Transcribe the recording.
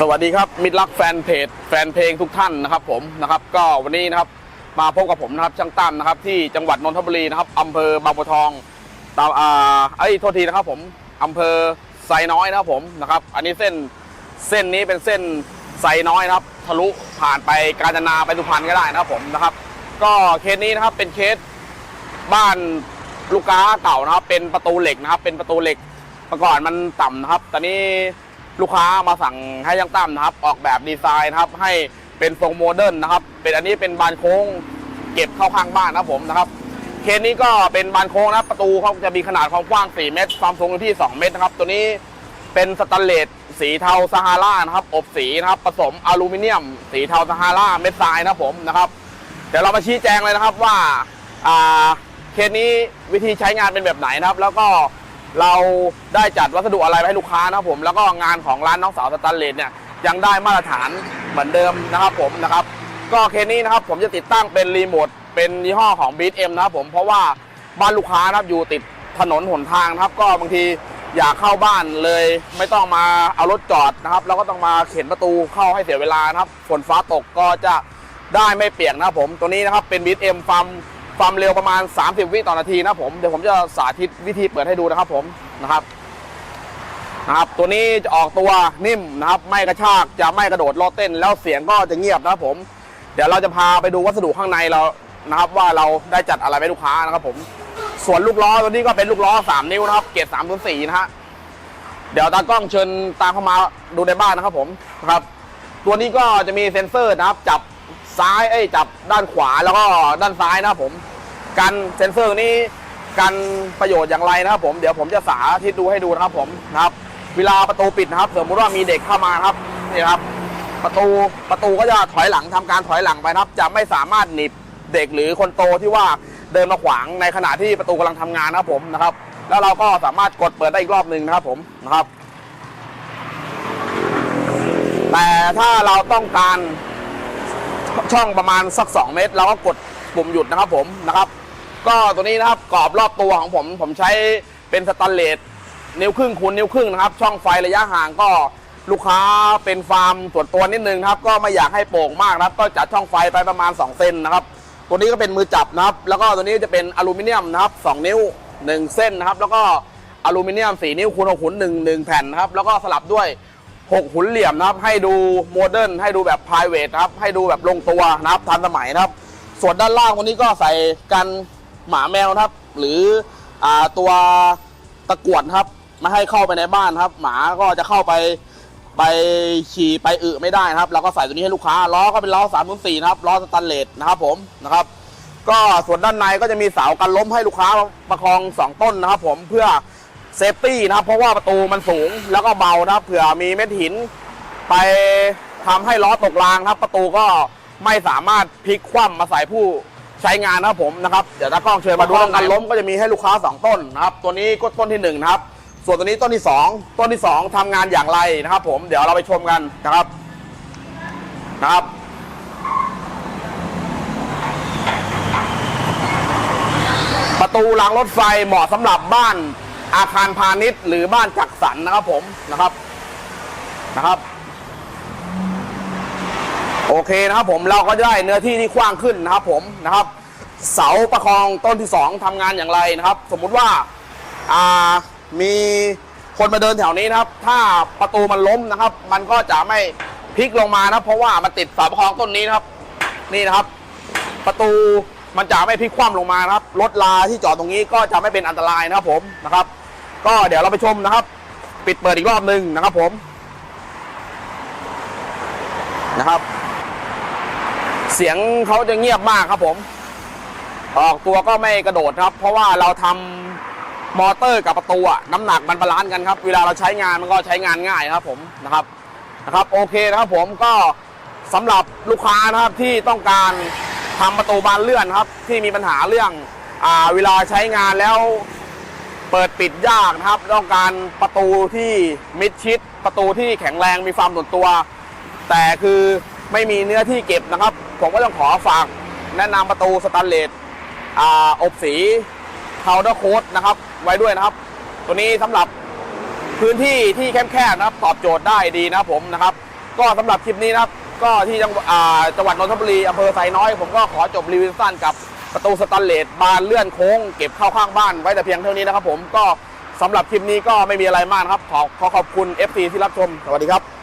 สวัสดีครับมิตรรักแฟนเพจแฟนเพลงทุกท่านนะครับผมนะครับก็วันนี้นะครับมาพบกับผมนะครับช่างตั้มนะครับที่จังหวัดนนทบุรีนะครับอำเภอบางบัวทองตามอ่าไอ้ยโทษทีนะครับผมอำเภอไซน้อยนะครับผมนะครับอันนี้เส้นเส้นนี้เป็นเส้นไซน้อยนะครับทะลุผ่านไปกาญจนาไปสุพรรณก็ได้นะครับผมนะครับ ก็เคสนี้นะครับเป็นเคสบ้านลูกค้าเก่านะครับ เป็นประตูเหล็กนะครับ เป็นประตูเหล็กเมื่อก่อนมันต่ำนะครับตอนนี้ ลูกค้ามาสั่งให้ยังตั้มนะครับ ออกแบบดีไซน์นะครับ ให้เป็นทรงโมเดิร์นนะครับ เป็นอันนี้เป็นบานโค้ง เก็บเข้าข้างบ้านนะผมนะครับเคสนี้ก็เป็นบานโค้งนะประตูเขาจะมีขนาดความกว้าง 4 เมตร ความสูงอยู่ที่ 2 เมตรนะครับ ตัวนี้เป็นสแตนเลสสีเทาซาฮารานะครับ อบสีนะครับ ผสมอลูมิเนียม สีเทาซาฮาราเม็ดทรายนะผมนะครับเดี๋ยวเรามาชี้แจงเลยนะครับว่าเคสนี้วิธีใช้งานเป็นแบบไหนนะครับ แล้วก็ เราได้จัดวัสดุอะไรไปให้ลูกค้านะครับผมแล้วก็งานของร้านน้องสาวสแตันเลสเนี่ยยังได้มาตรฐานเหมือนเดิมนะครับผมนะครับ ก็เคสนี้นะครับผมจะติดตั้งเป็นรีโมทเป็นยี่ห้อของ b ี m นะครับผมเพราะว่าบ้านลูกค้านะครับอยู่ติดถนนหนทางนะครับ ก็บางทีอยากเข้าบ้านเลยไม่ต้องมาเอารถจอดนะครับแล้วก็ต้องมาเข็นประตูเข้าให้เสียเวลานะครับฝนฟ้าตกก็จะได้ไม่เปียกนะครับผมตัวนี้นะครับเป็นบีทเอ็มความ ความเร็วประมาณ 30 วิต่อนาทีนะผมเดี๋ยวผมจะสาธิตวิธีเปิดให้ดูนะครับผมนะครับนะครับตัวนี้จะออกตัวนิ่มนะครับ ไม่กระชากจะไม่กระโดดโลดเต้น แล้วเสียงก็จะเงียบนะครับผม เดี๋ยวเราจะพาไปดูวัสดุข้างในเรานะครับ ว่าเราได้จัดอะไรให้ลูกค้านะครับผมส่วนลูกล้อตัวนี้ก็เป็นลูกล้อ 3 นิ้วนะครับ เกรด3 0 4นะฮะเดี๋ยวตากล้องเชิญตามเข้ามาดูในบ้านนะครับผมนะครับ ตัวนี้ก็จะมีเซ็นเซอร์นะครับ จับ ซ้ายเอ้ยจับด้านขวาแล้วก็ด้านซ้ายนะครับผมกันเซ็นเซอร์นี้กันประโยชน์อย่างไรนะครับผมเดี๋ยวผมจะสาธิตดูให้ดูนะครับผมนะครับ เวลาประตูปิดนะครับสมมติว่ามีเด็กเข้ามาครับนี่นะครับ ประตูประตูก็จะถอยหลังทำการถอยหลังไปนะครับ จะไม่สามารถหนีบเด็กหรือคนโตที่ว่าเดินมาขวางในขณะที่ประตูกำลังทำงานนะครับผมนะครับ แล้วเราก็สามารถกดเปิดได้อีกรอบหนึ่งนะครับผมนะครับ แต่ถ้าเราต้องการ ช่องประมาณสัก 2 เมตรเราก็กดปุ่มหยุดนะครับผมนะครับ ก็ตัวนี้นะครับกรอบรอบตัวของผม ผมใช้เป็นสแตนเลสนิ้วครึ่งคูณนิ้วครึ่งนะครับ ช่องไฟระยะห่างก็ลูกค้าเป็นฟาร์มส่วนตัวนิดนึงครับ ก็ไม่อยากให้โป่งมากนะครับ ก็จัดช่องไฟไปประมาณ 2 เซนนะครับ ตัวนี้ก็เป็นมือจับนะครับ แล้วก็ตัวนี้จะเป็นอลูมิเนียมนะครับ 2 นิ้ว 1 เส้นนะครับ แล้วก็อลูมิเนียม 4 นิ้วคูณ6ขุน1 1 แผ่นนะครับ แล้วก็สลับด้วย 6หุ่นเหลี่ยมนะครับให้ดูโมเดิร์นให้ดูแบบ p r i v a t นะครับให้ดูแบบลงตัวนะครับทันสมัยนะครับ ส่วนด้านล่างวันนี้ก็ใส่กันหมาแมวนะครับ หรืออตัวตะกวดนครับไม่ให้เข้าไปในบ้านครับ หมาก็จะเข้าไปไปฉี่ไปอึไม่ได้นะครับเราก็ใส่ตัวนี้ให้ลูกค้าล้อก็เป็นล้อ3 0 4นะครับล้อสแตันเลสนะครับผมนะครับ ก็ส่วนด้านในก็จะมีเสากันล้มให้ลูกค้าประคอง 2 ต้นนะครับ ผมเพื่อ เซฟตี้นะครับ เพราะว่าประตูมันสูงแล้วก็เบานะครับเผื่อมีเม็ดหิน ไปทำให้ล้อตกรางครับ ประตูก็ไม่สามารถพลิกคว่ำมาใส่ผู้ใช้งานนะครับผมนะครับเดี๋ยวตากล้องเชิญมาดูกันล้มก็จะมีให้ลูกค้า 2 ต้นนะครับ ตัวนี้ก็ต้นที่1นะครับ ส่วนตัวนี้ต้นที่ 2 ต้นที่ 2ทำงานอย่างไรนะครับ ผมเดี๋ยวเราไปชมกันนะครับนะครับประตูรางรถไฟเหมาะสำหรับบ้าน อาคารพาณิชย์หรือบ้านจัดสรรนะครับผมนะครับนะครับ โอเคนะครับผมเราก็จะได้เนื้อที่ที่กว้างขึ้นนะครับผมนะครับ เสาประคองต้นที่ 2ทำงานอย่างไรนะครับ สมมุติว่าอ่ามีคนมาเดินแถวนี้นะครับ ถ้าประตูมันล้มนะครับ มันก็จะไม่พลิกลงมานะเพราะว่ามันติดเสาประคองต้นนี้นะครับ นี่นะครับ ประตู มันจะไม่พลิกคว่ำลงมานะครับรถลาที่จอดตรงนี้ก็จะไม่เป็นอันตรายนะครับผมนะครับ ก็เดี๋ยวเราไปชมนะครับ ปิดเปิดอีกรอบหนึ่งนะครับผมนะครับ เสียงเขาจะเงียบมากครับผม ออกตัวก็ไม่กระโดดครับ เพราะว่าเราทำมอเตอร์กับประตูน้ำหนักมันบาลานซ์กันครับ เวลาเราใช้งานมันก็ใช้งานง่ายครับผมนะครับนะครับ โอเคนะครับผมก็สำหรับลูกค้านะครับที่ต้องการ ทำประตูบานเลื่อนครับ ที่มีปัญหาเรื่องอ่าเวลาใช้งานแล้วเปิดปิดยากนะครับ ต้องการประตูที่มิดชิด ประตูที่แข็งแรงมีความส่วนตัว แต่คือไม่มีเนื้อที่เก็บนะครับ ผมก็ต้องขอฝากแนะนำประตูสแตนเลสอบสีพาวเดอร์โค้ดนะครับ ไว้ด้วยนะครับ ตัวนี้สำหรับพื้นที่ที่แคบๆนะครับ ตอบโจทย์ได้ดีนะครับผมนะครับ ก็สำหรับคลิปนี้นะครับ ก็ที่จังหวัดนนทบุรีอำเภอไซน้อย ผมก็ขอจบรีวิวสั้นกับประตูสแตันเลสบานเลื่อนโค้งเก็บเข้าข้างบ้านไว้แต่เพียงเท่านี้นะครับผมก็สำหรับคลิปนี้ก็ไม่มีอะไรมากครับ ขอขอขอบคุณ FC ที่รับชม สวัสดีครับ